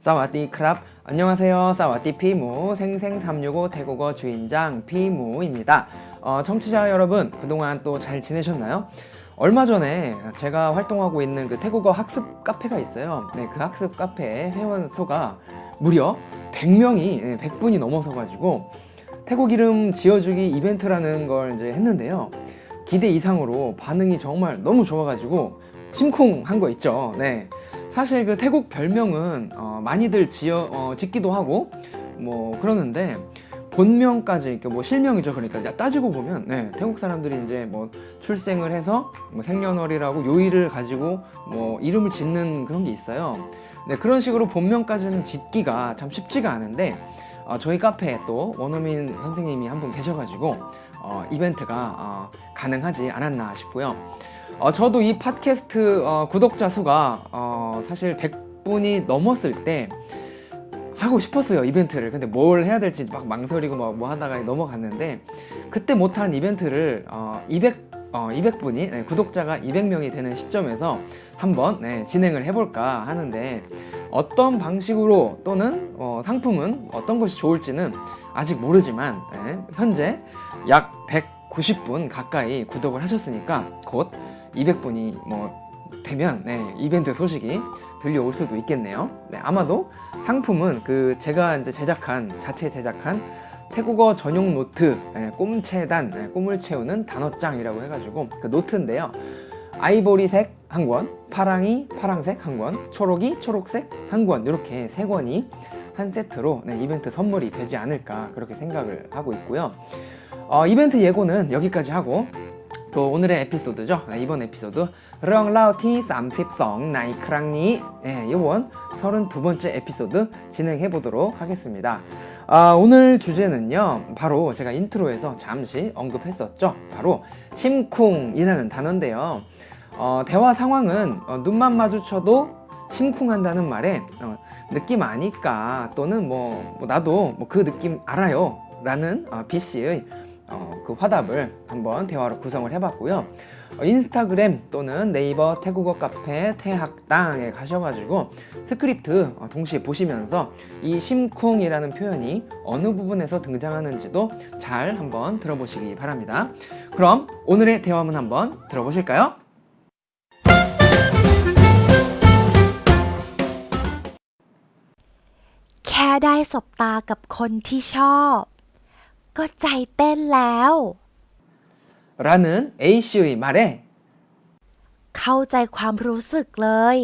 사와디 크랍. 안녕하세요. 사와디 피무 생생365 태국어 주인장 피무입니다. 어, 청취자 여러분 그동안 또 잘 지내셨나요? 얼마 전에 제가 활동하고 있는 그 태국어 학습 카페가 있어요. 네, 그 학습 카페 회원 수가 무려 100명이 100분이 넘어서 가지고 태국 이름 지어주기 이벤트라는 걸 이제 했는데요. 기대 이상으로 반응이 정말 너무 좋아가지고 심쿵한 거 있죠. 네. 사실 그 태국 별명은 어, 많이들 지어 어, 짓기도 하고 뭐 그러는데 본명까지 이렇게 뭐 실명이죠 그러니까 따지고 보면 네, 태국 사람들이 이제 뭐 출생을 해서 뭐 생년월일하고 요일을 가지고 뭐 이름을 짓는 그런 게 있어요. 네 그런 식으로 본명까지는 짓기가 참 쉽지가 않은데 어, 저희 카페에 또 원어민 선생님이 한 분 계셔가지고 어, 이벤트가 어, 가능하지 않았나 싶고요. 어, 저도 이 팟캐스트 어, 구독자 수가 어, 사실 100분이 넘었을 때 하고 싶었어요 이벤트를. 근데 뭘 해야 될지 막 망설이고 막 뭐 하다가 넘어갔는데 그때 못한 이벤트를 어, 200 어, 200분이 네, 구독자가 200명이 되는 시점에서 한번 네, 진행을 해볼까 하는데 어떤 방식으로 또는 어, 상품은 어떤 것이 좋을지는 아직 모르지만 네, 현재 약 190분 가까이 구독을 하셨으니까 곧 200분이 뭐 되면 네, 이벤트 소식이 들려올 수도 있겠네요. 네, 아마도 상품은 그 제가 이제 제작한 자체 제작한 태국어 전용 노트 네, 꿈체단 네, 꿈을 채우는 단어장이라고 해가지고 그 노트인데요. 아이보리색 한 권, 파랑이 파랑색 한 권, 초록이 초록색 한 권 이렇게 세 권이 한 세트로 네, 이벤트 선물이 되지 않을까 그렇게 생각을 하고 있고요. 어, 이벤트 예고는 여기까지 하고 또 오늘의 에피소드죠. 네, 이번 에피소드 렁라우티 32 나이 크랑니 예, 이번 32번째 에피소드 진행해 보도록 하겠습니다. 아, 오늘 주제는요. 바로 제가 인트로에서 잠시 언급했었죠. 바로 심쿵이라는 단어인데요. 어, 대화 상황은 어, 눈만 마주쳐도 심쿵한다는 말에 어, 느낌 아니까 또는 뭐, 뭐 나도 뭐 그 느낌 알아요 라는 어, B 씨의 어, 그 화답을 한번 대화로 구성을 해봤고요. 어, 인스타그램 또는 네이버 태국어 카페 태학당에 가셔가지고 스크립트 어, 동시에 보시면서 이 심쿵이라는 표현이 어느 부분에서 등장하는지도 잘 한번 들어보시기 바랍니다. 그럼 오늘의 대화문 한번 들어보실까요? แค่ได้สบตากับคนที่ชอบ ก็ใจเต้นแล้ว 라는 A씨의 말에 เข้าใจความรู้สึกเลย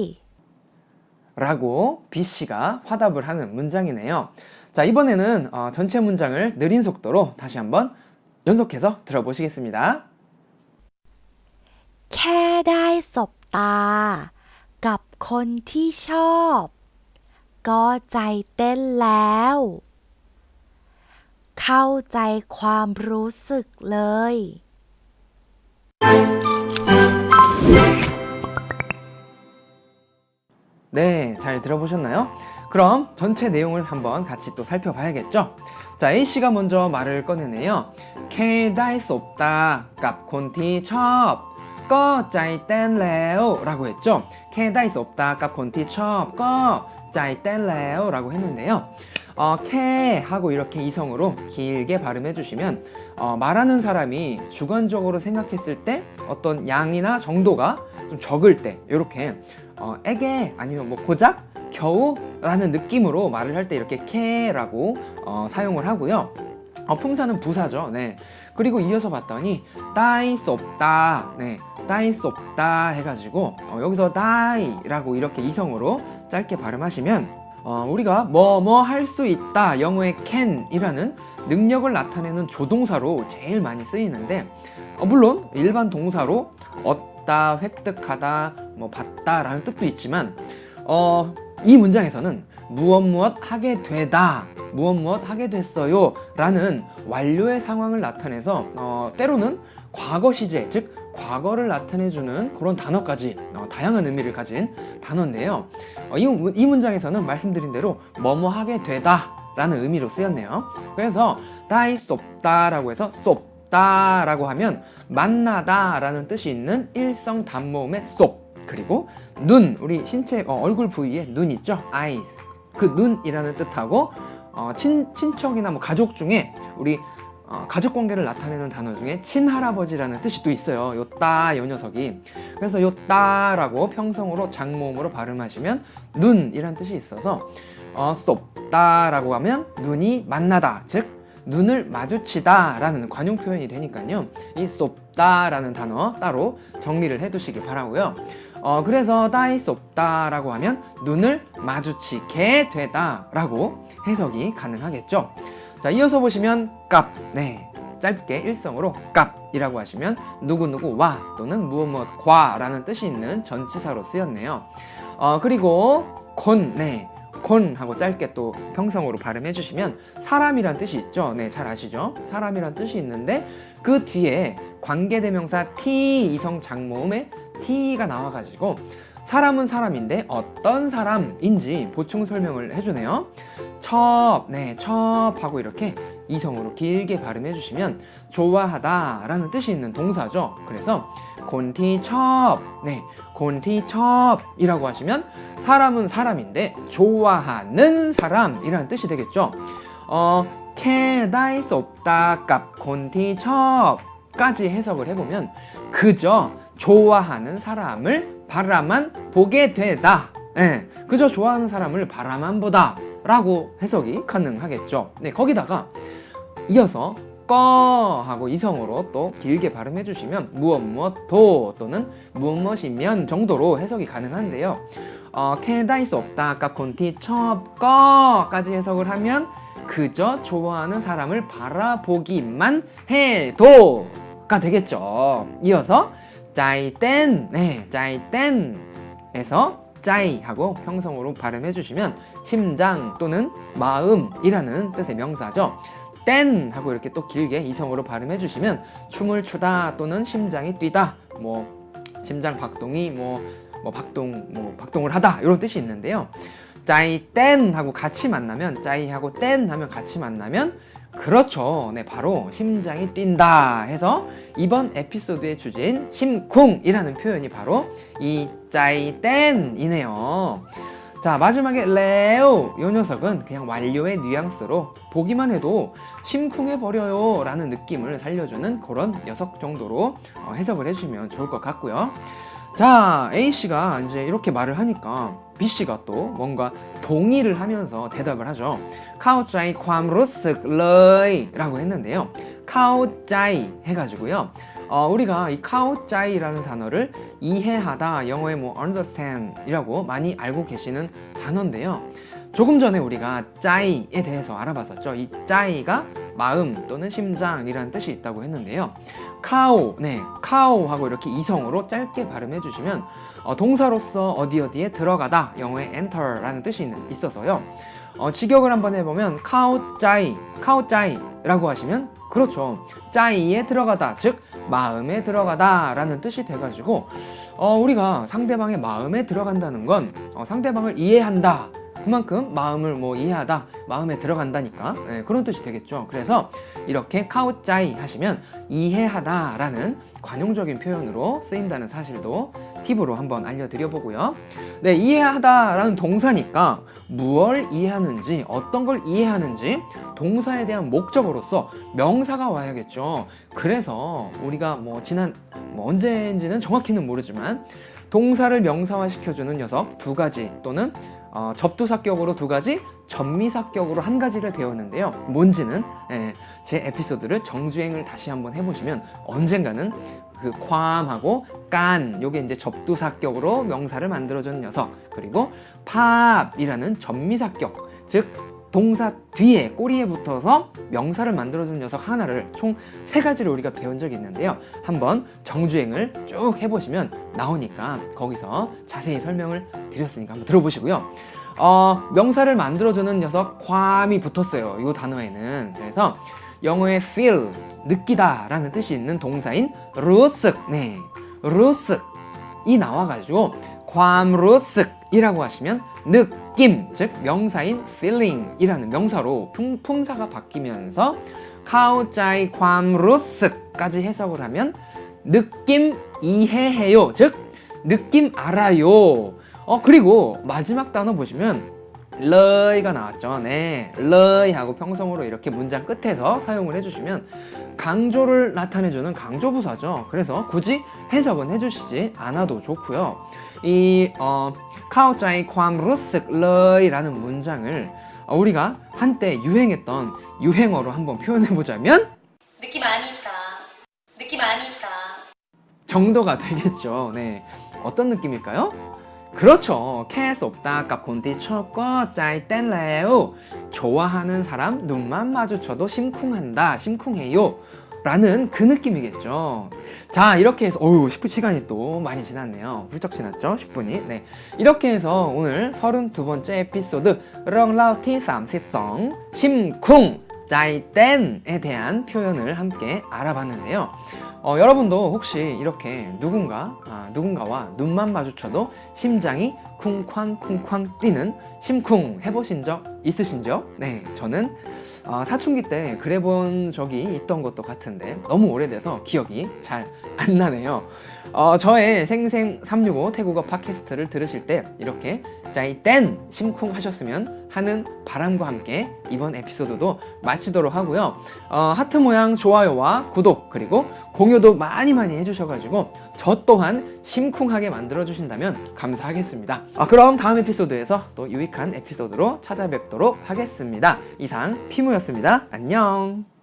라고 B씨가 화답을 하는 문장이네요. 자, 이번에는 어, 전체 문장을 느린 속도로 다시 한번 연속해서 들어보시겠습니다. แค่ได้สบตา กับคนที่ชอบ ก็ใจเต้นแล้ว เข้าใจความรู้สึกเลย 네, 잘 들어보셨나요? 그럼 전체 내용을 한번 같이 또 살펴봐야겠죠? 자, A씨가 먼저 말을 꺼내네요. 캐다이 수 없다. 값 콘티 첩. 꺼 짜이 땐래요 라고 했죠. 캐다이 수 없다. 값 콘티 첩. 꺼 짜이 땐래요 라고 했는데요. 어, 캐 하고 이렇게 이성으로 길게 발음해 주시면 어, 말하는 사람이 주관적으로 생각했을 때 어떤 양이나 정도가 좀 적을 때 이렇게 어, 에게 아니면 뭐 고작 겨우라는 느낌으로 말을 할 때 이렇게 캐라고 어, 사용을 하고요. 어, 품사는 부사죠. 네. 그리고 이어서 봤더니 따이 수 없다. 네. 따이 수 없다 해가지고 어, 여기서 따이라고 이렇게 이성으로 짧게 발음하시면 어, 우리가 뭐 뭐 할 수 있다 영어의 can이라는 능력을 나타내는 조동사로 제일 많이 쓰이는데 어, 물론 일반 동사로 얻다, 획득하다, 뭐 받다라는 뜻도 있지만 어, 이 문장에서는 무엇 무엇 하게 되다, 무엇 무엇 하게 됐어요 라는 완료의 상황을 나타내서 어, 때로는 과거 시제 즉 과거를 나타내주는 그런 단어까지 어, 다양한 의미를 가진 단어인데요. 어, 이, 문- 이 문장에서는 말씀드린 대로 뭐뭐 하게 되다 라는 의미로 쓰였네요. 그래서 다이 쏟다 라고 해서 쏟다 라고 하면 만나다 라는 뜻이 있는 일성 단모음의 쏟 그리고 눈 우리 신체 어, 얼굴 부위에 눈 있죠 eyes 그 눈이라는 뜻하고 어, 친, 친척이나 뭐 가족 중에 우리 어, 가족 관계를 나타내는 단어 중에 친할아버지라는 뜻이 또 있어요. 요 따 요 녀석이. 그래서 요 따라고 평성으로 장모음으로 발음하시면 눈이란 뜻이 있어서 어, 쏟다라고 하면 눈이 만나다 즉 눈을 마주치다라는 관용 표현이 되니까요. 이 쏟다라는 단어 따로 정리를 해두시기 바라고요. 어, 그래서 따이 쏟다라고 하면 눈을 마주치게 되다라고 해석이 가능하겠죠. 자, 이어서 보시면 값. 네. 짧게 일성으로 값이라고 하시면 누구누구 와 또는 무엇 무엇 과라는 뜻이 있는 전치사로 쓰였네요. 어, 그리고 곤. 네. 곤 하고 짧게 또 평성으로 발음해 주시면 사람이란 뜻이 있죠. 네, 잘 아시죠? 사람이란 뜻이 있는데 그 뒤에 관계대명사 T 이성 장모음에 T가 나와 가지고 사람은 사람인데 어떤 사람인지 보충 설명을 해주네요. 첩, 네, 첩하고 이렇게 이성으로 길게 발음해 주시면 좋아하다 라는 뜻이 있는 동사죠. 그래서 곤티 첩, 네, 곤티 첩이라고 하시면 사람은 사람인데 좋아하는 사람이라는 뜻이 되겠죠. 어, 캐다이 수 없다 값 곤티 첩까지 해석을 해보면 그저 좋아하는 사람을 바라만 보게 되다. 예, 그저 좋아하는 사람을 바라만 보다. 라고 해석이 가능하겠죠. 네, 거기다가 이어서 꺼 하고 이성으로 또 길게 발음해 주시면 무엇 무엇 도 또는 무엇 무엇이면 정도로 해석이 가능한데요. 어, 캐다이 수 없다 아까 콘티 첩 꺼까지 해석을 하면 그저 좋아하는 사람을 바라보기만 해도가 되겠죠. 이어서 짜이 땐 네 짜이 땐에서 짜이 하고 평성으로 발음해 주시면 심장 또는 마음이라는 뜻의 명사죠. 땐 하고 이렇게 또 길게 이성으로 발음해 주시면 춤을 추다 또는 심장이 뛰다 뭐 심장 박동이 뭐, 뭐 박동 뭐 박동을 하다 이런 뜻이 있는데요. 짜이 땐 하고 같이 만나면 짜이 하고 땐 하면 같이 만나면 그렇죠. 네, 바로 심장이 뛴다 해서 이번 에피소드의 주제인 심쿵이라는 표현이 바로 이 짜이 땐이네요. 자 마지막에 레오. 이 녀석은 그냥 완료의 뉘앙스로 보기만 해도 심쿵해 버려요 라는 느낌을 살려주는 그런 녀석 정도로 어, 해석을 해주시면 좋을 것 같고요. 자 A씨가 이제 이렇게 말을 하니까 B씨가 또 뭔가 동의를 하면서 대답을 하죠. 카오짜이 괌루스 러이 라고 했는데요. 카오짜이 해가지고요. 어, 우리가 이 카오짜이라는 단어를 이해하다 영어의 뭐 understand이라고 많이 알고 계시는 단어인데요. 조금 전에 우리가 짜이에 대해서 알아봤었죠. 이 짜이가 마음 또는 심장이라는 뜻이 있다고 했는데요. 카오, 네, 카오하고 이렇게 이성으로 짧게 발음해 주시면 어, 동사로서 어디 어디에 들어가다 영어의 enter라는 뜻이 있는, 있어서요. 어, 직역을 한번 해보면 카오짜이, 카오짜이라고 하시면 그렇죠. 짜이에 들어가다, 즉 마음에 들어가다라는 뜻이 돼가지고 어, 우리가 상대방의 마음에 들어간다는 건 어, 상대방을 이해한다. 그만큼 마음을 뭐 이해하다, 마음에 들어간다니까 네, 그런 뜻이 되겠죠. 그래서 이렇게 카오짜이 하시면 이해하다라는 관용적인 표현으로 쓰인다는 사실도 팁으로 한번 알려드려 보고요. 네, 이해하다라는 동사니까 무엇을 이해하는지, 어떤 걸 이해하는지 동사에 대한 목적어로서 명사가 와야겠죠. 그래서 우리가 뭐 지난 뭐 언제인지는 정확히는 모르지만 동사를 명사화 시켜주는 녀석 두 가지 또는 어, 접두사격으로 두 가지, 전미사격으로 한 가지를 배웠는데요. 뭔지는 예, 제 에피소드를 정주행을 다시 한번 해보시면 언젠가는 그 괌하고 깐 요게 이제 접두사격으로 명사를 만들어준 녀석 그리고 팝이라는 전미사격 즉 동사 뒤에 꼬리에 붙어서 명사를 만들어준 녀석 하나를 총 세 가지를 우리가 배운 적이 있는데요. 한번 정주행을 쭉 해보시면 나오니까 거기서 자세히 설명을 드렸으니까 한번 들어보시고요. 어, 명사를 만들어주는 녀석 괌이 붙었어요. 이 단어에는 그래서 영어의 feel 느끼다 라는 뜻이 있는 동사인 루쓱 네 루쓱 이 나와가지고 과음로쓱이라고 하시면 느낌, 즉 명사인 feeling이라는 명사로 풍품사가 바뀌면서 카우자이 과음로쓱까지 해석을 하면 느낌 이해해요, 즉 느낌 알아요. 어 그리고 마지막 단어 보시면 러이가 나왔죠. 네, 러이 하고 평성으로 이렇게 문장 끝에서 사용을 해주시면 강조를 나타내주는 강조부사죠. 그래서 굳이 해석은 해주시지 않아도 좋고요. 이 어, 카오짜의 괌루스레이라는 문장을 우리가 한때 유행했던 유행어로 한번 표현해 보자면 느낌 아니까 느낌 아니까 정도가 되겠죠. 네, 어떤 느낌일까요? 그렇죠. 캐스 없다 까콘디 쳐꺼 짜이 땐레오 좋아하는 사람 눈만 마주쳐도 심쿵한다, 심쿵해요. 라는 그 느낌이겠죠. 자, 이렇게 해서, 어우, 10분 시간이 또 많이 지났네요. 훌쩍 지났죠? 10분이. 네. 이렇게 해서 오늘 32번째 에피소드, 렁라우티 32, 심쿵, 짜이땐에 대한 표현을 함께 알아봤는데요. 어, 여러분도 혹시 이렇게 누군가, 아, 누군가와 눈만 마주쳐도 심장이 쿵쾅쿵쾅 뛰는 심쿵 해보신 적 있으신죠? 네, 저는 어, 사춘기 때 그래본 적이 있던 것도 같은데 너무 오래돼서 기억이 잘 안 나네요. 어, 저의 생생 365 태국어 팟캐스트를 들으실 때 이렇게 짜이땐 심쿵 하셨으면 하는 바람과 함께 이번 에피소드도 마치도록 하고요. 어, 하트 모양 좋아요와 구독 그리고 공유도 많이 많이 해주셔가지고 저 또한 심쿵하게 만들어 주신다면 감사하겠습니다. 아, 그럼 다음 에피소드에서 또 유익한 에피소드로 찾아뵙도록 하겠습니다. 이상 피무였습니다. 안녕.